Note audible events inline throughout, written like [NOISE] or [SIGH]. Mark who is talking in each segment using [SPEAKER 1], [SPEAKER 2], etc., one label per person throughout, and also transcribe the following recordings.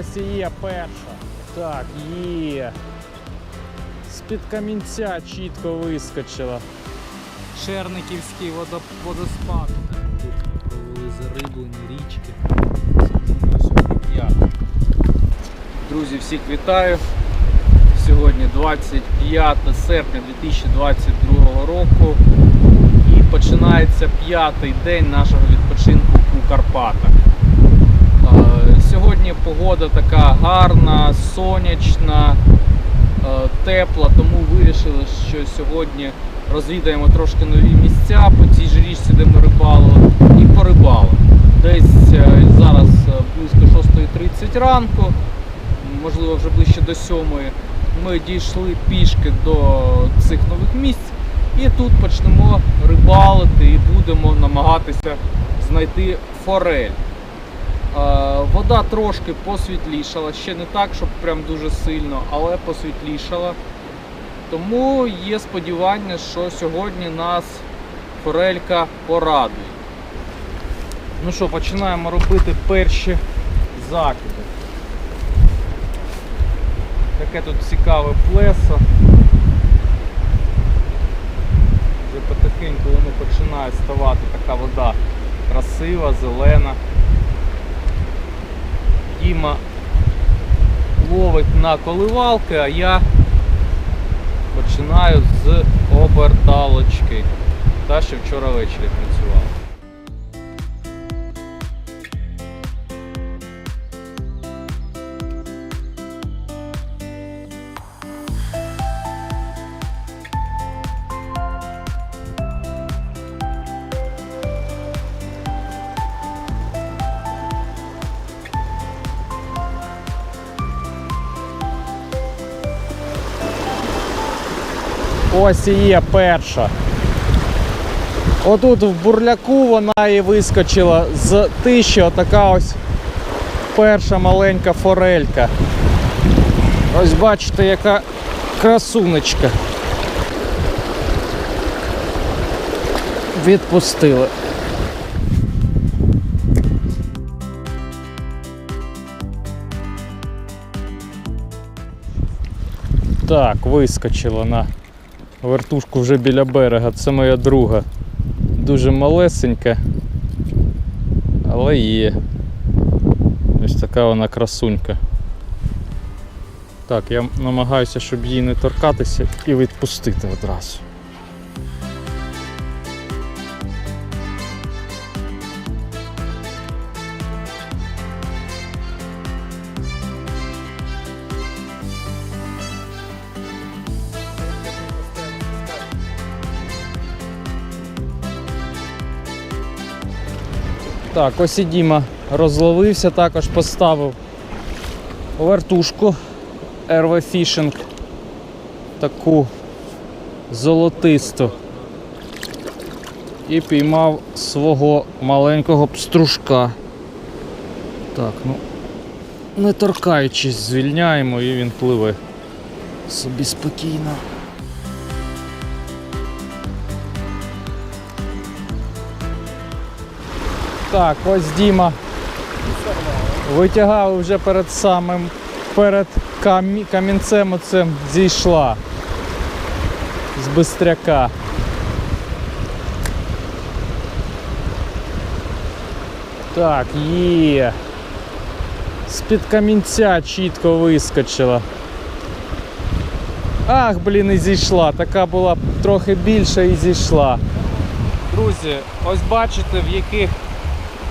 [SPEAKER 1] Ось і є перша. Так, є. З-під камінця чітко вискочила.
[SPEAKER 2] Черниківський водо- водоспад. Тут провели зариблені річки. Друзі, всіх вітаю. Сьогодні 25 серпня 2022 року. І починається п'ятий день нашого відпочинку у Карпатах. Погода така гарна, сонячна, е, тепла, тому вирішили, що сьогодні розвідаємо трошки нові місця по цій же річці, де ми рибалили, і порибали. Десь е, зараз е, близько 6.30 ранку, можливо вже ближче до 7 ми дійшли пішки до цих нових місць і тут почнемо рибалити і будемо намагатися знайти форель. Е, Вода трошки посвітлішала, ще не так, щоб прям дуже сильно, але посвітлішала. Тому є сподівання, що сьогодні нас форелька порадує. Ну що, починаємо робити перші закиди. Таке тут цікаве плесо. Вже потихеньку воно починає ставати така вода красива, зелена. Діма ловить на коливалки, а я починаю з оберталочки. Та ще вчора ввечері працював.
[SPEAKER 1] Ось і є перша. Отут в бурляку вона і вискочила з тиші, отака ось перша маленька форелька. Ось бачите, яка красунечка. Відпустили. Так, вискочила на вертушку вже біля берега. Це моя друга. Дуже малесенька, але є. Ось така вона красунька. Так, я намагаюся, щоб її не торкатися і відпустити одразу. Так, ось і Діма розловився, також поставив вертушку RV Fishing. Таку золотисту. І піймав свого маленького пструшка. Так, ну не торкаючись, звільняємо і він пливе собі спокійно. Так, ось Діма витягав вже перед самим перед камі, камінцем оцим зійшла з бистряка. Так, є. З-під камінця чітко вискочила. Ах, блін, і зійшла. Така була трохи більша і зійшла.
[SPEAKER 2] Друзі, ось бачите, в яких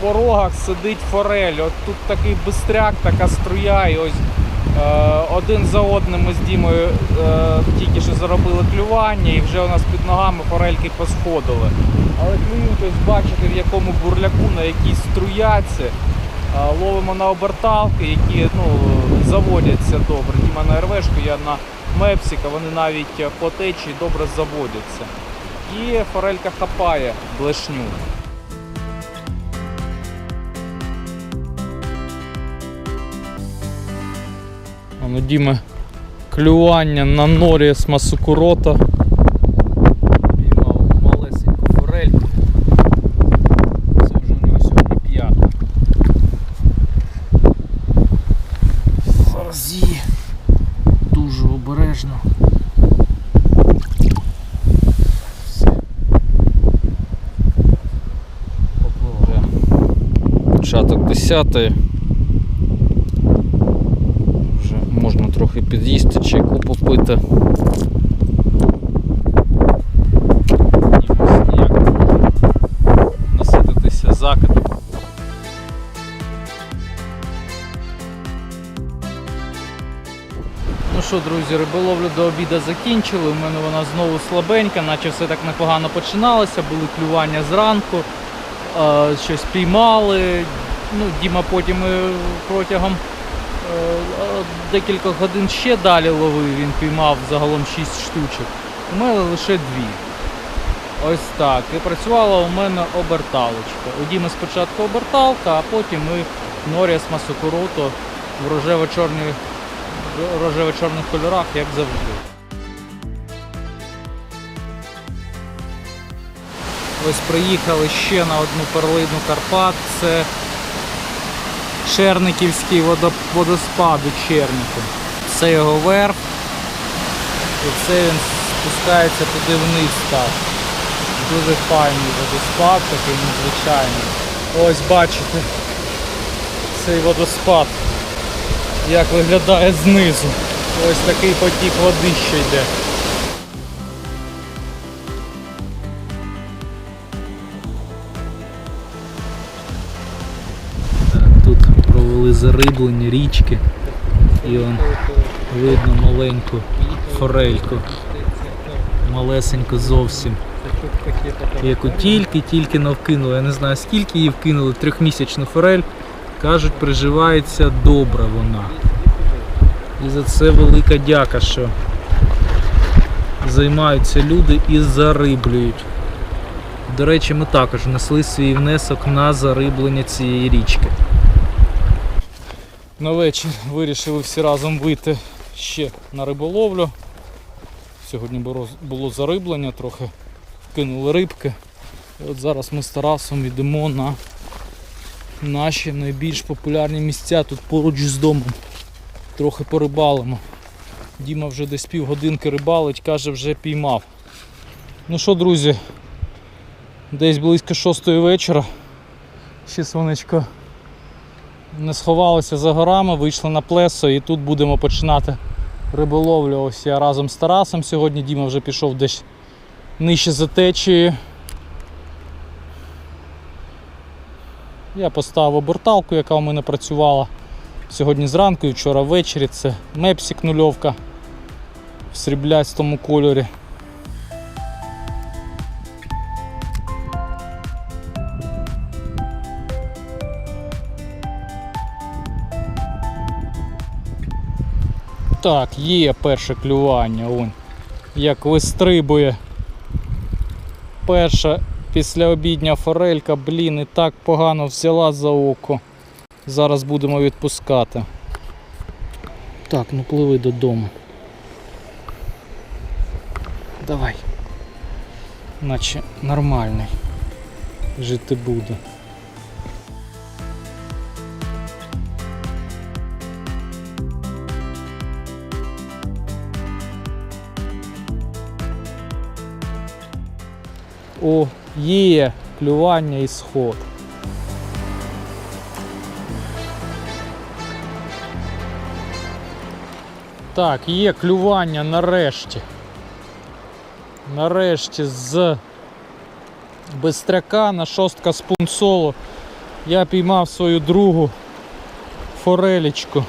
[SPEAKER 2] порогах сидить форель. От тут такий бистряк, така струя, і ось е, один за одним ми з Дімою е, тільки що заробили клювання, і вже у нас під ногами форельки посходили. Але клюють, ось бачите, в якому бурляку, на якій струяці. Е, ловимо на оберталки, які ну, заводяться добре. Діма на РВшку, я на Мепсіка, вони навіть по течії добре заводяться. І форелька хапає блешню.
[SPEAKER 1] Воно ну, Діме клювання на норі з масукурота.
[SPEAKER 2] Піймав малесеньку форельку. Це вже у нього сьогодні п'ята. Зараз дуже обережно.
[SPEAKER 1] Початок 10 трохи під'їсти, чайку попити. Насититися закидом.
[SPEAKER 2] Ну що, друзі, риболовлю до обіду закінчили. У мене вона знову слабенька, наче все так непогано починалося, були клювання зранку, е, щось піймали. Ну, Діма потім е, протягом е, е, годин ще далі ловив, він піймав загалом 6 штучок. У мене лише дві. Ось так. І працювала у мене оберталочка. У Діми спочатку оберталка, а потім і Норіас Масокуруто в рожево-чорних кольорах, як завжди. Ось приїхали ще на одну перлину Карпат. Це Черниківський водоспад у Черніку. Це його верх. І це він спускається туди вниз так. Дуже файний водоспад, такий незвичайний. Ось бачите цей водоспад як виглядає знизу. Ось такий потік води ще йде. Провели зариблення річки і он видно маленьку форельку. Малесеньку зовсім. Яку тільки-тільки навкинули. Я не знаю скільки її вкинули, трьохмісячну форель. Кажуть, приживається добре вона. І за це велика дяка, що займаються люди і зариблюють. До речі, ми також внесли свій внесок на зариблення цієї річки. На вечір вирішили всі разом вийти ще на риболовлю. Сьогодні було- зариблення, трохи кинули рибки. І от зараз ми з Тарасом йдемо на наші найбільш популярні місця тут поруч з домом. Трохи порибалимо. Діма вже десь півгодинки рибалить, каже, вже піймав. Ну що, друзі, десь близько шостої вечора. Ще сонечко не сховалося за горами, вийшли на плесо і тут будемо починати риболовлю. Ось я разом з Тарасом сьогодні. Діма вже пішов десь нижче за течією. Я поставив оберталку, яка у мене працювала сьогодні зранку і вчора ввечері. Це Мепсік нульовка в сріблястому кольорі. Так, є перше клювання, он, як вистрибує. Перша післяобідня форелька, блін, і так погано взяла за око. Зараз будемо відпускати. Так, ну пливи додому. Давай. Наче нормальний. Жити буде. О, є клювання і сход. Так, є клювання нарешті. Нарешті з бистряка на шостка спунсолу я піймав свою другу форелічку.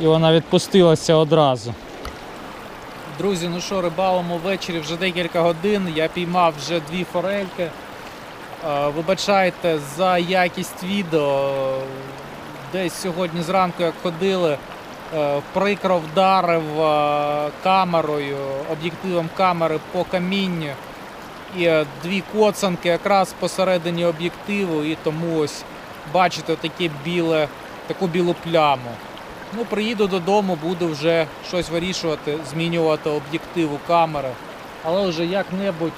[SPEAKER 2] І вона відпустилася одразу. Друзі, ну що, рибалимо ввечері вже декілька годин. Я піймав вже дві форельки. Е, Вибачайте за якість відео. Десь сьогодні зранку, як ходили, е, прикро вдарив е, камерою, об'єктивом камери по камінню. І дві коцанки якраз посередині об'єктиву, і тому ось бачите таке біле, таку білу пляму. Ну, приїду додому, буду вже щось вирішувати, змінювати об'єктиву камери. Але вже як-небудь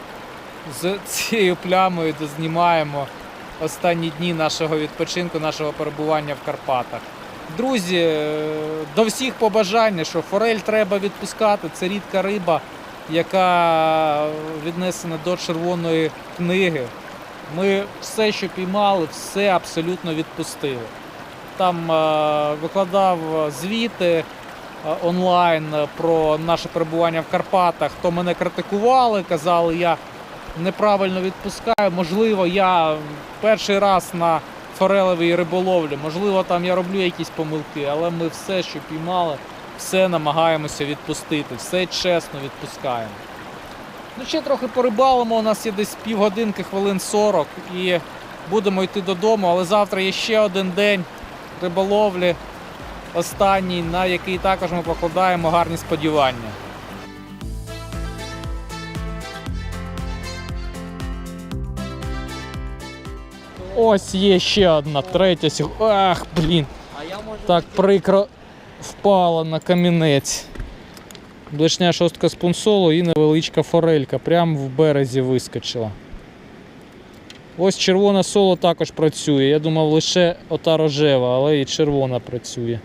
[SPEAKER 2] з цією плямою дознімаємо останні дні нашого відпочинку, нашого перебування в Карпатах. Друзі, е, до всіх побажання, що форель треба відпускати. Це рідка риба, яка віднесена до червоної книги. Ми все, що піймали, все абсолютно відпустили. Там е, викладав звіти е, онлайн про наше перебування в Карпатах. То мене критикували, казали, я неправильно відпускаю. Можливо, я перший раз на форелевій риболовлі, можливо, там я роблю якісь помилки, але ми все, що піймали, все намагаємося відпустити, все чесно відпускаємо. Ну, ще трохи порибалимо, у нас є десь півгодинки, хвилин 40 і будемо йти додому, але завтра є ще один день риболовлі, останній, на який також ми покладаємо гарні сподівання. Ось є ще одна, третя сьогодні. Ах, блін. Так прикро впала на камінець. Блешня шостка спунсолу і невеличка форелька. Прямо в березі вискочила. Ось червона соло також працює. Я думав лише ота рожева, але і червона працює.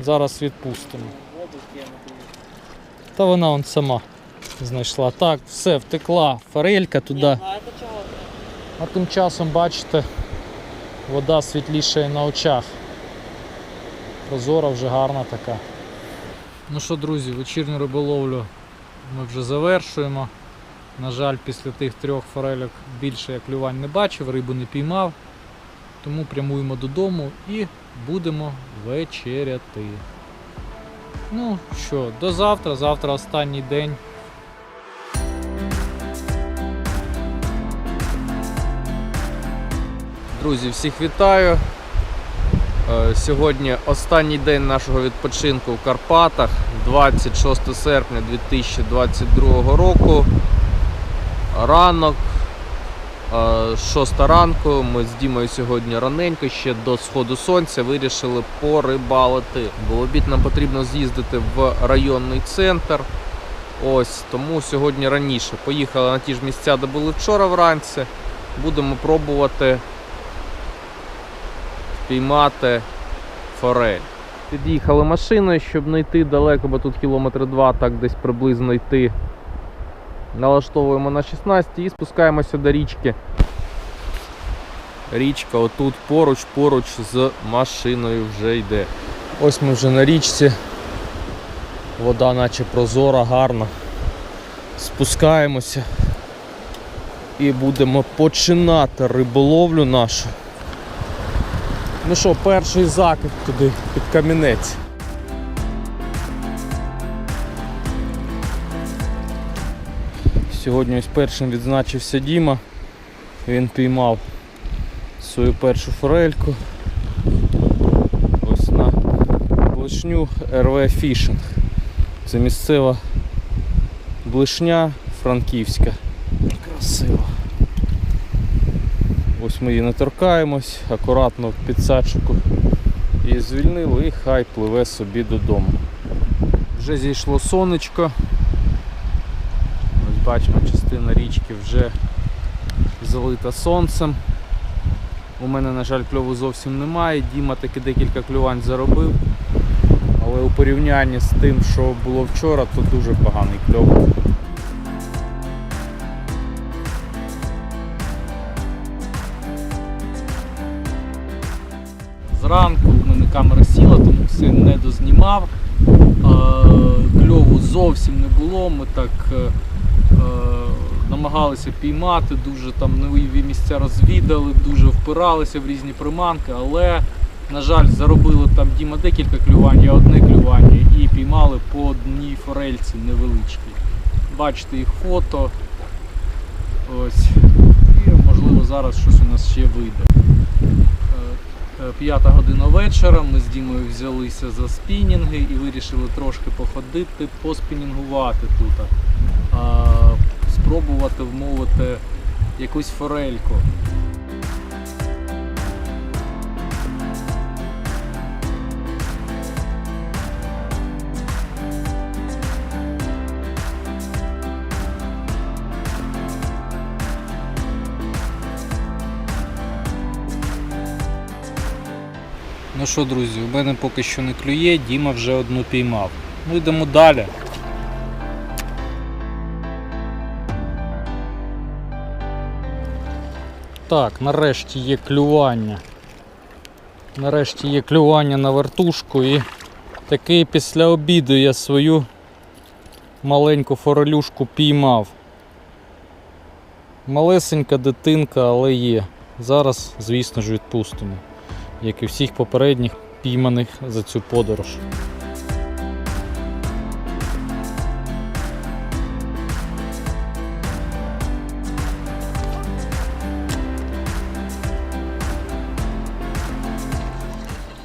[SPEAKER 2] Зараз відпустимо. Та вона он сама знайшла. Так, все, втекла. Форелька туди.
[SPEAKER 3] А?
[SPEAKER 2] А тим часом, бачите, вода світлішає на очах. Прозора вже гарна така. Ну що, друзі, вечірню риболовлю ми вже завершуємо. На жаль, після тих трьох форельок більше я клювань не бачив, рибу не піймав. Тому прямуємо додому і будемо вечеряти. Ну що, до завтра, завтра останній день. Друзі, всіх вітаю. Е, Сьогодні останній день нашого відпочинку в Карпатах, 26 серпня 2022 року. Ранок, 6 ранку. Ми з Дімою сьогодні раненько, ще до сходу сонця, вирішили порибалити. Бо обід нам потрібно з'їздити в районний центр. Ось тому сьогодні раніше поїхали на ті ж місця, де були вчора вранці. Будемо пробувати піймати форель. Під'їхали машиною, щоб не йти далеко, бо тут кілометри два, так десь приблизно йти. Налаштовуємо на 16 і спускаємося до річки. Річка отут поруч, поруч з машиною вже йде. Ось ми вже на річці. Вода наче прозора, гарна. Спускаємося і будемо починати риболовлю нашу. Ну що, перший закид туди під камінець. Сьогодні ось першим відзначився Діма. Він піймав свою першу форельку. Ось на блишню РВ Фішинг. Це місцева блишня франківська. Красиво. Ось ми її не торкаємось, акуратно в підсадчику і звільнили, і хай пливе собі додому. Вже зійшло сонечко. Бачимо, частина річки вже залита сонцем. У мене, на жаль, кльову зовсім немає. Діма таки декілька клювань заробив. Але у порівнянні з тим, що було вчора, то дуже поганий кльов. Зранку в мене камера сіла, тому все не дознімав. Кльову зовсім не було. Ми так е, намагалися піймати, дуже там нові місця розвідали, дуже впиралися в різні приманки, але, на жаль, заробили там Діма декілька клювань, я одне клювання і піймали по одній форельці невеличкій. Бачите їх фото. Ось. І можливо зараз щось у нас ще вийде. П'ята година вечора. Ми з Дімою взялися за спінінги і вирішили трошки походити, поспінінгувати тут. А, спробувати вмовити якусь форельку. Що, друзі, у мене поки що не клює, Діма вже одну піймав. Ну йдемо далі.
[SPEAKER 1] Так, нарешті є клювання. Нарешті є клювання на вертушку і такий після обіду я свою маленьку форелюшку піймав. Малесенька дитинка, але є. Зараз, звісно ж, відпустимо, як і всіх попередніх пійманих за цю подорож.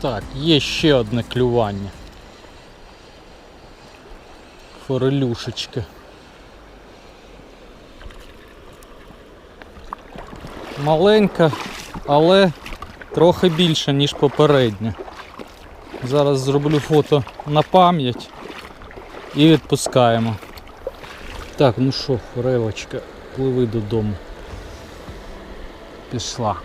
[SPEAKER 1] Так, є ще одне клювання. Форелюшечка. Маленька, але трохи більша, ніж попередня. Зараз зроблю фото на пам'ять і відпускаємо. Так, ну що, форелочка, пливи додому. Пішла.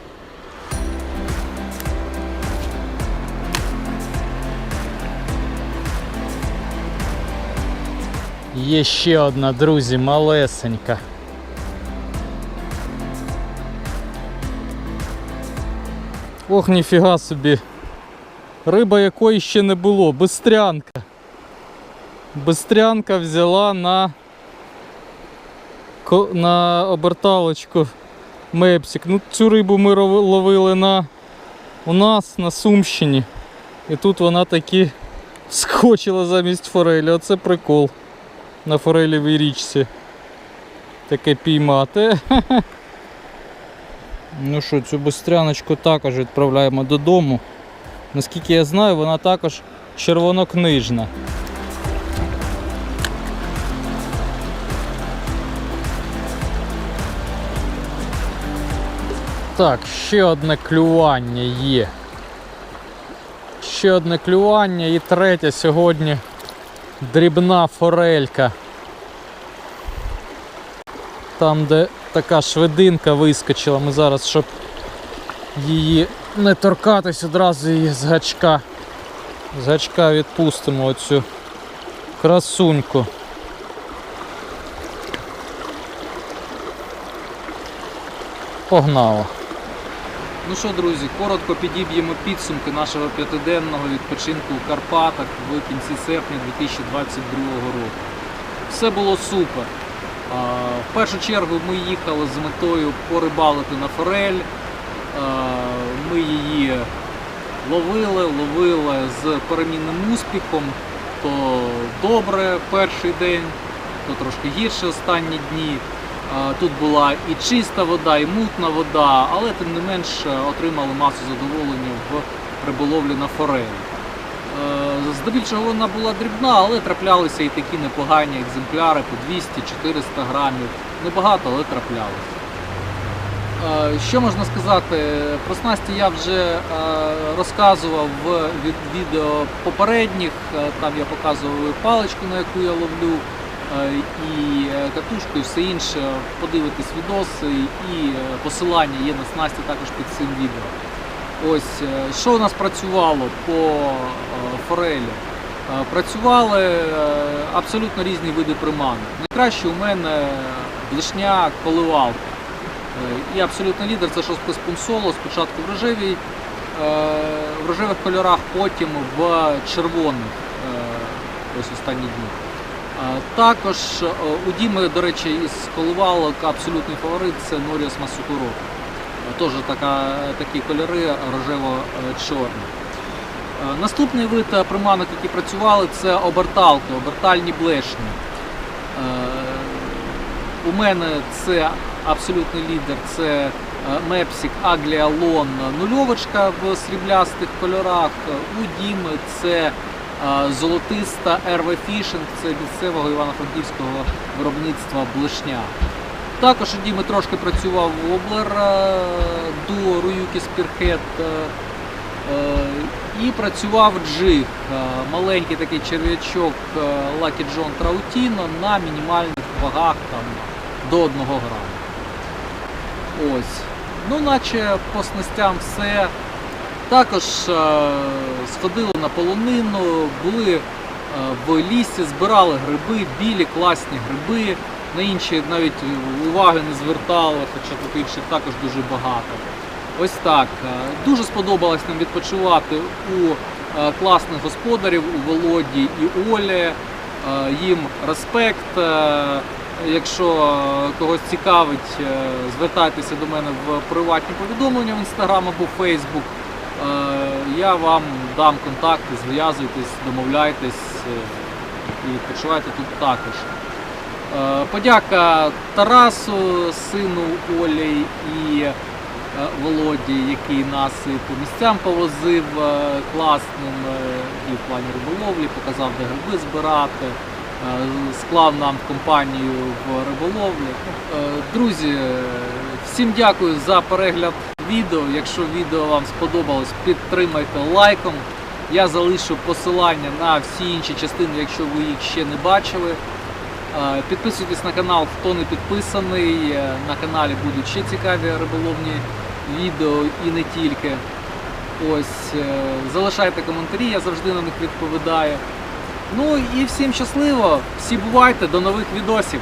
[SPEAKER 1] Є ще одна, друзі, малесенька. Ох, ніфіга собі. Риба якої ще не було. Бистрянка. Бистрянка взяла на, на оберталочку Мепсик. Ну, цю рибу ми ловили на, у нас на Сумщині. І тут вона таки скочила замість форелі. Оце прикол на форелівій річці. Таке піймати. [LAUGHS] Ну що, цю бистряночку також відправляємо додому. Наскільки я знаю, вона також червонокнижна. Так, ще одне клювання є. Ще одне клювання і третє сьогодні дрібна форелька. Там, де така швидинка вискочила, ми зараз, щоб її не торкатись, одразу її з гачка. З гачка відпустимо оцю красуньку. Погнала.
[SPEAKER 2] Ну що, друзі, коротко підіб'ємо підсумки нашого п'ятиденного відпочинку у Карпатах в кінці серпня 2022 року. Все було супер. В першу чергу ми їхали з метою порибалити на форель. Ми її ловили, ловили з перемінним успіхом. То добре перший день, то трошки гірше останні дні. Тут була і чиста вода, і мутна вода, але тим не менш отримали масу задоволення в риболовлі на форель. Здебільшого вона була дрібна, але траплялися і такі непогані екземпляри по 200-400 грамів. Небагато, але траплялися. Е, Що можна сказати? Про снасті я вже е, розказував в відео попередніх. Е, Там я показував паличку, на яку я ловлю, і катушку, і все інше. Подивитись відоси, і посилання є на снасті також під цим відео. Ось е, що у нас працювало по е, форелі. Е, Працювали абсолютно різні види приманок. Найкраще у мене блишня коливалка. І абсолютно лідер це шостий спунсоло, спочатку в рожевій, в рожевих кольорах, потім в червоних ось останні дні. Також у Діми, до речі, із коливалок абсолютний фаворит це Норіас Масукуро. Теж такі кольори рожево-чорні. Е, Наступний вид е, приманок, які працювали, це оберталки, обертальні блешні. Е, У мене це абсолютний лідер, це Мепсік Аглія Лон нульовочка в сріблястих кольорах. У Діми це золотиста RV Fishing, це місцевого івано-франківського виробництва блешня. Також Діми трошки працював воблер е, дуо Руюкі Спірхет. е, е, І працював джиг, е, маленький такий черв'ячок Lucky John Trautino на мінімальних вагах там, до 1 грама. Ось. Ну, наче по снастям все. Також сходили на полонину, були в лісі, збирали гриби, білі, класні гриби. На інші навіть уваги не звертали, хоча тут інших також дуже багато. Ось так. Е, Дуже сподобалось нам відпочивати у е, класних господарів, у Володі і Олі. Е, Їм респект. Якщо когось цікавить, звертайтеся до мене в приватні повідомлення в інстаграм або Фейсбук. Я вам дам контакти, зв'язуйтесь, домовляйтесь і відпочивайте тут також. Е, Подяка Тарасу, сину Олі і е, Володі, який нас по місцям повозив е, класним і в плані риболовлі, показав, де гриби збирати, склав нам компанію в риболовлі. Друзі, всім дякую за перегляд відео. Якщо відео вам сподобалось, підтримайте лайком. Я залишу посилання на всі інші частини, якщо ви їх ще не бачили. Е, Підписуйтесь на канал, хто не підписаний. Е, На каналі будуть ще цікаві риболовні відео і не тільки. Ось, е, залишайте коментарі, я завжди на них відповідаю. Ну і всім щасливо, всі бувайте, до нових відосів.